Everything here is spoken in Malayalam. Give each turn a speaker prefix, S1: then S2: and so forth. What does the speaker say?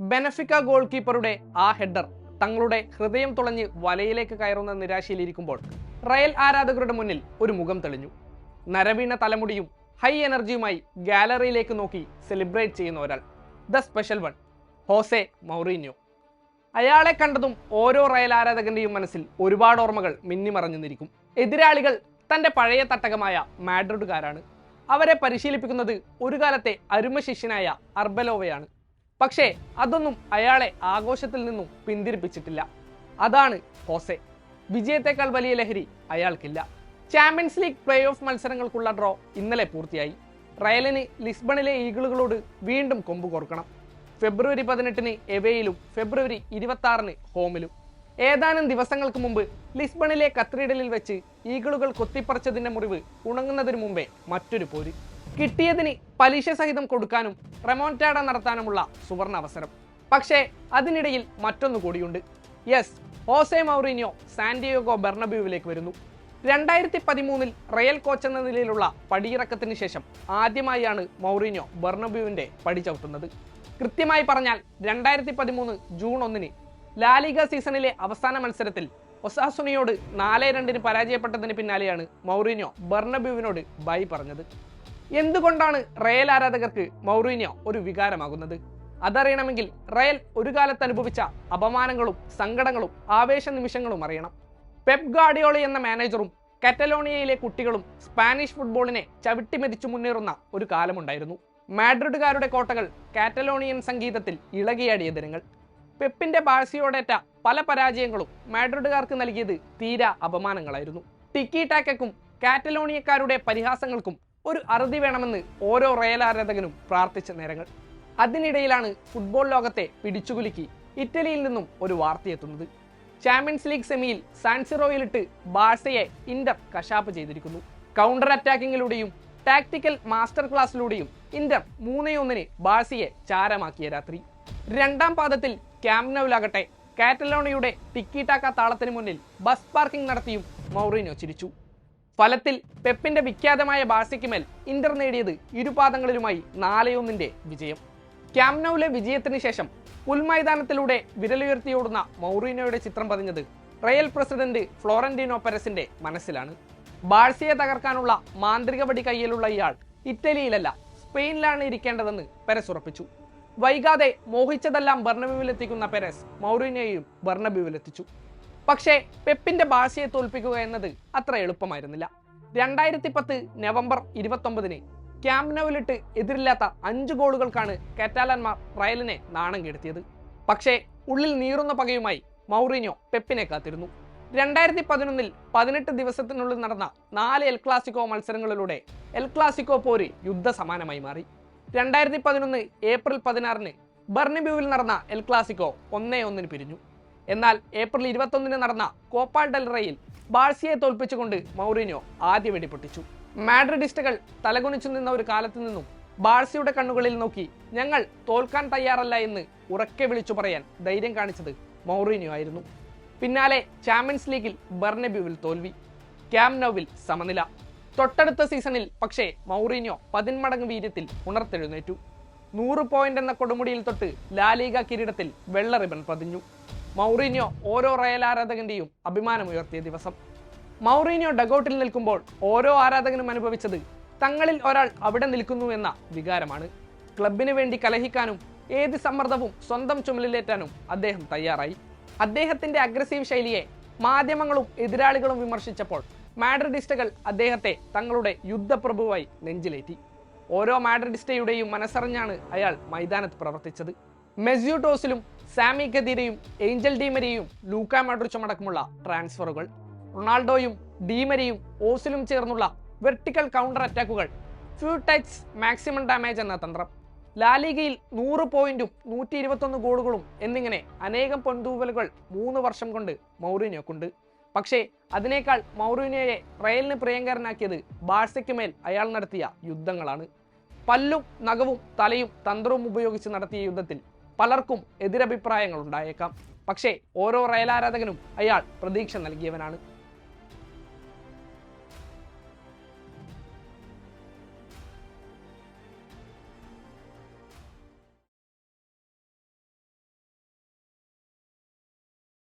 S1: ബെനഫിക്ക ഗോൾ കീപ്പറുടെ ആ ഹെഡർ തങ്ങളുടെ ഹൃദയം തുളഞ്ഞ് വലയിലേക്ക് കയറുന്ന നിരാശയിലിരിക്കുമ്പോൾ റയൽ ആരാധകരുടെ മുന്നിൽ ഒരു മുഖം തെളിഞ്ഞു. നരവീണ തലമുടിയും ഹൈ എനർജിയുമായി ഗാലറിയിലേക്ക് നോക്കി സെലിബ്രേറ്റ് ചെയ്യുന്ന ഒരാൾ. The special one Jose Mourinho. അയാളെ കണ്ടതും ഓരോ റയൽ ആരാധകന്റെയും മനസ്സിൽ ഒരുപാട് ഓർമ്മകൾ മിന്നിമറഞ്ഞു നിന്നിരിക്കും എതിരാളികൾ തന്റെ പഴയ തട്ടകമായ മാഡ്രിഡുകാരാണ്. അവരെ പരിശീലിപ്പിക്കുന്നത് ഒരു കാലത്തെ അരുമ ശിഷ്യനായ അർബലോവയാണ്. പക്ഷേ അതൊന്നും അയാളെ ആഘോഷത്തിൽ നിന്നും പിന്തിരിപ്പിച്ചിട്ടില്ല. അതാണ് ഹോസെ. വിജയത്തെക്കാൾ വലിയ ലഹരി അയാൾക്കില്ല. ചാമ്പ്യൻസ് ലീഗ് പ്ലേ ഓഫ് മത്സരങ്ങൾക്കുള്ള ഡ്രോ ഇന്നലെ പൂർത്തിയായി. റയലിന് ലിസ്ബണിലെ ഈഗിളുകളോട് വീണ്ടും കൊമ്പ് കോർക്കണം. ഫെബ്രുവരി പതിനെട്ടിന് എവേയിലും ഫെബ്രുവരി ഇരുപത്തി ആറിന് ഹോമിലും. ഏതാനും ദിവസങ്ങൾക്ക് മുമ്പ് ലിസ്ബണിലെ കത്രീഡലിൽ വെച്ച് ഈഗിളുകൾ കൊത്തിപ്പറിച്ചതിന്റെ മുറിവ് ഉണങ്ങുന്നതിന് മുമ്പേ മറ്റൊരു പോര്. കിട്ടിയതിന് പലിശ സഹിതം കൊടുക്കാനും റെമോൺറ്റാഡ നടത്താനുമുള്ള സുവർണ അവസരം പക്ഷേ അതിനിടയിൽ മറ്റൊന്നു കൂടിയുണ്ട്. യെസ് ഹോസെ മൗറീനിയോ സാന്റിയോഗോ ബെർണബ്യൂവിലേക്ക് വരുന്നു. രണ്ടായിരത്തി പതിമൂന്നിൽ റയൽ കോച്ച് എന്ന നിലയിലുള്ള പടിയിറക്കത്തിന് ശേഷം ആദ്യമായാണ് മൗറീനിയോ ബെർണബ്യൂവിന്റെ പടി ചവിട്ടുന്നത്. കൃത്യമായി പറഞ്ഞാൽ രണ്ടായിരത്തി പതിമൂന്ന് ജൂൺ ഒന്നിന് ലാലിഗ സീസണിലെ അവസാന മത്സരത്തിൽ ഒസാസുനിയോട് നാല് രണ്ടിന് പരാജയപ്പെട്ടതിന് പിന്നാലെയാണ് മൗറീനിയോ ബെർണബ്യൂവിനോട് ബൈ പറഞ്ഞത്. എന്തുകൊണ്ടാണ് റയൽ ആരാധകർക്ക് മൗറീനിയോ ഒരു വികാരമാകുന്നത്? അതറിയണമെങ്കിൽ റയൽ ഒരു കാലത്ത് അനുഭവിച്ച അപമാനങ്ങളും സങ്കടങ്ങളും ആവേശ നിമിഷങ്ങളും അറിയണം. പെപ് ഗാഡിയോളി എന്ന മാനേജറും കറ്റലോണിയയിലെ കുട്ടികളും സ്പാനിഷ് ഫുട്ബോളിനെ ചവിട്ടിമെതിച്ചു മുന്നേറുന്ന ഒരു കാലമുണ്ടായിരുന്നു. മാഡ്രിഡുകാരുടെ കോട്ടകൾ കാറ്റലോണിയൻ സംഗീതത്തിൽ ഇളകിയാടിയ ദിനങ്ങൾ പെപ്പിന്റെ ബാഴ്സിയോടേറ്റ പല പരാജയങ്ങളും മാഡ്രിഡുകാർക്ക് നൽകിയത് തീരാ അപമാനങ്ങളായിരുന്നു. ടിക്കി ടാക്കും കാറ്റലോണിയക്കാരുടെ പരിഹാസങ്ങൾക്കും ഒരു അറുതി വേണമെന്ന് ഓരോ റയൽ ആരാധകനും പ്രാർത്ഥിച്ച നേരങ്ങൾ. അതിനിടയിലാണ് ഫുട്ബോൾ ലോകത്തെ പിടിച്ചുകുലുക്കി ഇറ്റലിയിൽ നിന്നും ഒരു വാർത്തയെത്തുന്നത്. ചാമ്പ്യൻസ് ലീഗ് സെമിയിൽ സാൻസിറോയിലിട്ട് ബാഴ്സയെ ഇന്റർ കശാപ്പ് ചെയ്തിരിക്കുന്നു. കൗണ്ടർ അറ്റാക്കിങ്ങിലൂടെയും ടാക്ടിക്കൽ മാസ്റ്റർ ക്ലാസ്സിലൂടെയും ഇന്റർ മൂന്നേ ഒന്നിന് ബാഴ്സയെ ചാരമാക്കിയ രാത്രി. രണ്ടാം പാദത്തിൽ ക്യാമ്നൌലാകട്ടെ കാറ്റലോണയുടെ ടിക്കിടാക്ക താളത്തിന് മുന്നിൽ ബസ് പാർക്കിംഗ് നടത്തിയും മൗറീനോ ചിരിച്ചു. ഫലത്തിൽ പെപ്പിന്റെ വിഖ്യാതമായ ബാസയ്ക്ക് മേൽ ഇന്റർ നേടിയത് ഇരുപാദങ്ങളിലുമായി നാലയൊന്നിന്റെ വിജയം. ക്യാമ്നൌലെ വിജയത്തിന് ശേഷം പുൽമൈതാനത്തിലൂടെ വിരലുയർത്തിയോടുന്ന മൗറീനോയുടെ ചിത്രം പതിഞ്ഞത് റയൽ പ്രസിഡന്റ് ഫ്ലോറന്റീനോ പെരസിന്റെ മനസ്സിലാണ്. ബാഴ്സയെ തകർക്കാനുള്ള മാന്ത്രിക വടി കയ്യിലുള്ള ഇയാൾ ഇറ്റലിയിലല്ല സ്പെയിനിലാണ് ഇരിക്കേണ്ടതെന്ന് പെരസ് ഉറപ്പിച്ചു. വൈകാതെ മോഹിച്ചതെല്ലാം ബർണബ്യൂവിലെത്തിക്കുന്ന പെരസ് മൗറീനോയെയും ബർണബ്യൂവിലെത്തിച്ചു പക്ഷേ പെപ്പിന്റെ ഭാഷയെ തോൽപ്പിക്കുക എന്നത് അത്ര എളുപ്പമായിരുന്നില്ല. രണ്ടായിരത്തി പത്ത് നവംബർ ഇരുപത്തൊമ്പതിന് ക്യാമ്പ്നൌവിലിട്ട് എതിരില്ലാത്ത അഞ്ച് ഗോളുകൾക്കാണ് കാറ്റാലന്മാർ റയലിനെ നാണം കെടുത്തിയത്. പക്ഷേ ഉള്ളിൽ നീറുന്ന പകയുമായി മൗറീനോ പെപ്പിനെ കാത്തിരുന്നു. രണ്ടായിരത്തി പതിനൊന്നിൽ പതിനെട്ട് ദിവസത്തിനുള്ളിൽ നടന്ന നാല് എൽ ക്ലാസിക്കോ മത്സരങ്ങളിലൂടെ എൽ ക്ലാസിക്കോ പോര് യുദ്ധസമാനമായി മാറി. രണ്ടായിരത്തി പതിനൊന്ന് ഏപ്രിൽ പതിനാറിന് ബർണിബ്യൂവിൽ നടന്ന എൽ ക്ലാസിക്കോ ഒന്നേ ഒന്നിന് പിരിഞ്ഞു. എന്നാൽ ഏപ്രിൽ ഇരുപത്തൊന്നിന് നടന്ന കോപ്പാൾ ഡെൽറയിൽ ബാഴ്സിയെ തോൽപ്പിച്ചുകൊണ്ട് മൗറീനോ ആദ്യ വെടിപൊട്ടിച്ചു. മാഡ്രിഡിസ്റ്റുകൾ തലകുനിച്ചു നിന്ന ഒരു കാലത്തു നിന്നും ബാഴ്സിയുടെ കണ്ണുകളിൽ നോക്കി ഞങ്ങൾ തോൽക്കാൻ തയ്യാറല്ല എന്ന് ഉറക്കെ വിളിച്ചു പറയാൻ ധൈര്യം കാണിച്ചത് മൗറീനിയോ ആയിരുന്നു. പിന്നാലെ ചാമ്പ്യൻസ് ലീഗിൽ ബർണബ്യൂവിൽ തോൽവി. ക്യാം നൗവിൽ സമനില. തൊട്ടടുത്ത സീസണിൽ പക്ഷേ മൗറീനിയോ പതിന്മടങ്ങ് വീര്യത്തിൽ ഉണർത്തെഴുന്നേറ്റു. നൂറ് പോയിന്റ് എന്ന കൊടുമുടിയിൽ തൊട്ട് ലാലീഗ കിരീടത്തിൽ വെള്ള റിബൺ പതിഞ്ഞു. മൗറീനിയോ ഓരോ റയൽ ആരാധകന്റെയും അഭിമാനമുയർത്തിയ ദിവസം. മൗറീനിയോ ഡഗൌട്ടിൽ നിൽക്കുമ്പോൾ ഓരോ ആരാധകനും അനുഭവിച്ചത് തങ്ങളിൽ ഒരാൾ അവിടെ നിൽക്കുന്നു എന്ന വികാരമാണ്. ക്ലബിന് വേണ്ടി കലഹിക്കാനും ഏത് സമ്മർദ്ദവും സ്വന്തം ചുമലിലേറ്റാനും അദ്ദേഹം തയ്യാറായി. അദ്ദേഹത്തിന്റെ അഗ്രസീവ് ശൈലിയെ മാധ്യമങ്ങളും എതിരാളികളും വിമർശിച്ചപ്പോൾ മാഡ്രിഡിസ്റ്റുകൾ അദ്ദേഹത്തെ തങ്ങളുടെ യുദ്ധപ്രഭുവായി നെഞ്ചിലേറ്റി. ഓരോ മാഡ്രിഡിസ്റ്റയുടെയും മനസ്സറിഞ്ഞാണ് അയാൾ മൈതാനത്ത് പ്രവർത്തിച്ചത്. മെസ്യൂട്ടോസിലും സാമി ഗദീരയും ഏഞ്ചൽ ഡീമരിയും ലൂക്ക മാഡ്രിച്ചും അടക്കമുള്ള ട്രാൻസ്ഫറുകൾ. റൊണാൾഡോയും ഡീമരിയും ഓസിലും ചേർന്നുള്ള വെർട്ടിക്കൽ കൗണ്ടർ അറ്റാക്കുകൾ. ഫ്യൂ ടച്ച് മാക്സിമം ഡാമേജ് എന്ന തന്ത്രം. ലാലിഗയിൽ നൂറ് പോയിന്റും നൂറ്റി ഇരുപത്തൊന്ന് ഗോളുകളും എന്നിങ്ങനെ അനേകം പൊന്തൂവലുകൾ മൂന്ന് വർഷം കൊണ്ട് മൗറീനിയോക്കുണ്ട്. പക്ഷേ അതിനേക്കാൾ മൗറീനിയോയെ റയലിന് പ്രിയങ്കരനാക്കിയത് ബാഴ്സയ്ക്ക് മേൽ അയാൾ നടത്തിയ യുദ്ധങ്ങളാണ്. പല്ലും നഖവും തലയും തന്ത്രവും ഉപയോഗിച്ച് നടത്തിയ യുദ്ധത്തിൽ പലർക്കും എതിരഭിപ്രായങ്ങൾ ഉണ്ടായേക്കാം. പക്ഷേ ഓരോ റയൽ ആരാധകനും അയാൾ പ്രതീക്ഷ നൽകിയവനാണ്.